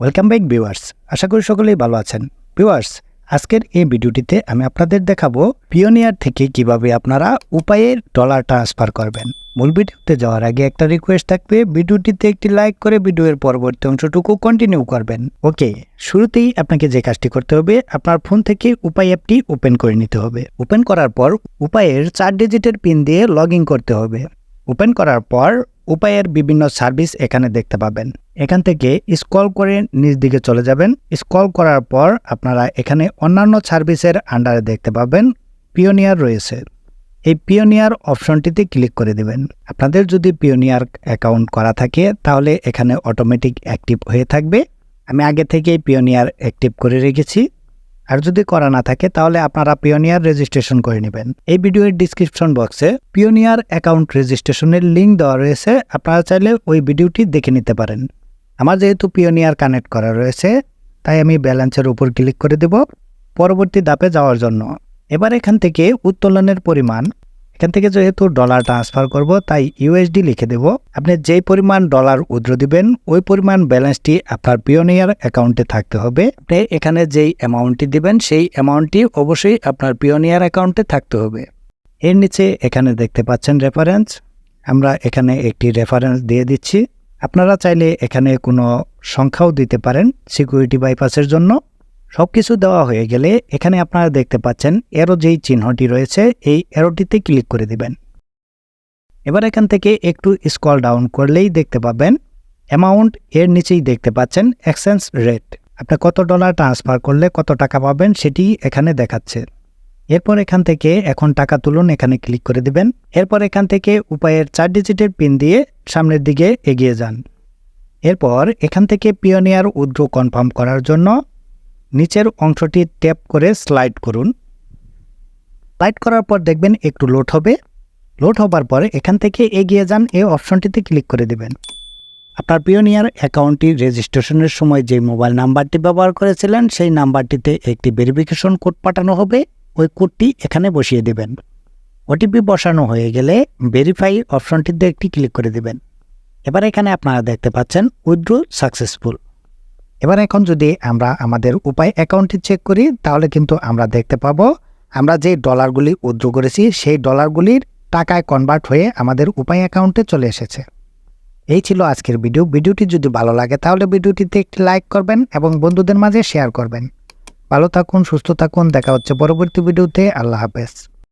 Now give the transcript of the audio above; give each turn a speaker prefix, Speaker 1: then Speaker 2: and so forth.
Speaker 1: Welcome back viewers আশা করি সকলেই ভালো আছেন। ভিউয়ার্স আজকের এই ভিডিওটিতে আমি আপনাদের দেখাবো পিওনিয়ার থেকে কীভাবে আপনারা উপায়ের ডলার ট্রান্সফার করবেন। মূল ভিডিওতে যাওয়ার আগে একটা রিকোয়েস্ট থাকবে, ভিডিওটিতে একটি লাইক করে ভিডিওর পরবর্তী অংশটুকু কন্টিনিউ করবেন। ওকে শুরুতেই আপনাকে যে কাজটি করতে হবে, আপনার ফোন থেকে উপায় অ্যাপটি ওপেন করে নিতে হবে। ওপেন করার পর উপায়ের চার ডিজিটের পিন দিয়ে লগ করতে হবে। ওপেন করার পর উপায়ের বিভিন্ন সার্ভিস এখানে দেখতে পাবেন। এখান থেকে স্ক্রল করে নিজ দিকে চলে যাবেন। স্কল করার পর আপনারা এখানে অন্যান্য সার্ভিসের আন্ডারে দেখতে পাবেন পিওনিয়ার রয়েছে। এই পিওনিয়ার অপশনটিতে ক্লিক করে দেবেন। আপনাদের যদি পিওনিয়ার অ্যাকাউন্ট করা থাকে তাহলে এখানে অটোমেটিক অ্যাক্টিভ হয়ে থাকবে। আমি আগে থেকেই পিওনিয়ার অ্যাক্টিভ করে রেখেছি। আর যদি করা না থাকে, তাহলে আপনারা পিওনিয়ার রেজিস্ট্রেশন করে নেবেন। এই ভিডিওর ডিসক্রিপশন বক্সে পিওনিয়ার অ্যাকাউন্ট রেজিস্ট্রেশনের লিঙ্ক দেওয়া রয়েছে। আপনারা চাইলে ওই ভিডিওটি দেখে নিতে পারেন। আমার যেহেতু পিওনিয়ার কানেক্ট করা রয়েছে, তাই আমি ব্যালেন্সের উপর ক্লিক করে দেব। পরবর্তী ধাপে যাওয়ার জন্য। এবার এখান থেকে উত্তোলনের পরিমাণ এখান থেকে যেহেতু ডলার ট্রান্সফার করব, তাই ইউএসডি লিখে দেব। আপনি যেই পরিমাণ ডলার উদ্র দিবেন, ওই পরিমাণ ব্যালেন্সটি আপনার পিওনিয়ার অ্যাকাউন্টে থাকতে হবে। আপনি এখানে যেই অ্যামাউন্টটি দিবেন, সেই অ্যামাউন্টটি অবশ্যই আপনার পিওনিয়ার অ্যাকাউন্টে থাকতে হবে। এর নিচে এখানে দেখতে পাচ্ছেন রেফারেন্স আমরা এখানে একটি রেফারেন্স দিয়ে দিচ্ছি। আপনারা চাইলে এখানে কোনো সংখ্যাও দিতে পারেন সিকিউরিটি বাইপাসের জন্য। সব কিছু দেওয়া হয়ে গেলে এখানে আপনারা দেখতে পাচ্ছেন এরো যেই চিহ্নটি রয়েছে, এই এরোটিতে ক্লিক করে দিবেন। এবার এখান থেকে একটু স্কল ডাউন করলেই দেখতে পাবেন অ্যামাউন্ট এর নিচেই দেখতে পাচ্ছেন এক্সচেঞ্জ রেট আপনি কত ডলার ট্রান্সফার করলে কত টাকা পাবেন সেটি এখানে দেখাচ্ছে। এরপর এখান থেকে এখন টাকা তুলুন, এখানে ক্লিক করে দিবেন। এরপর এখান থেকে উপায়ের চার ডিজিটের পিন দিয়ে সামনের দিকে এগিয়ে যান। এরপর এখান থেকে পিওনিয়ার উদ্র কনফার্ম করার জন্য নিচের অংশটি ট্যাপ করে স্লাইড করুন। স্লাইড করার পর দেখবেন একটু লোড হবে। লোড হবার পরে এখান থেকে এগিয়ে যান, এই অপশনটিতে ক্লিক করে দেবেন। আপনার পিওনিয়ার অ্যাকাউন্টটি রেজিস্ট্রেশনের সময় যে মোবাইল নাম্বারটি ব্যবহার করেছিলেন, সেই নাম্বারটিতে একটি ভেরিফিকেশন কোড পাঠানো হবে। ওই কোডটি এখানে বসিয়ে দেবেন। ওটিপি বসানো হয়ে গেলে ভেরিফাই অপশনটিতে একটি ক্লিক করে দেবেন। এবার এখানে আপনারা দেখতে পাচ্ছেন উইথড্র সাকসেসফুল এবার এখন যদি আমরা আমাদের উপায় অ্যাকাউন্টটি চেক করি, তাহলে কিন্তু আমরা দেখতে পাবো, আমরা যে ডলারগুলি উইথড্র করেছি, সেই ডলারগুলির টাকায় কনভার্ট হয়ে আমাদের উপায় অ্যাকাউন্টে চলে এসেছে। এই ছিল আজকের ভিডিও ভিডিওটি যদি ভালো লাগে, তাহলে ভিডিওটিতে একটি লাইক করবেন এবং বন্ধুদের মাঝে শেয়ার করবেন। ভালো থাকুন, সুস্থ থাকুন, দেখা হচ্ছে পরবর্তী ভিডিওতে আল্লাহ হাফেজ।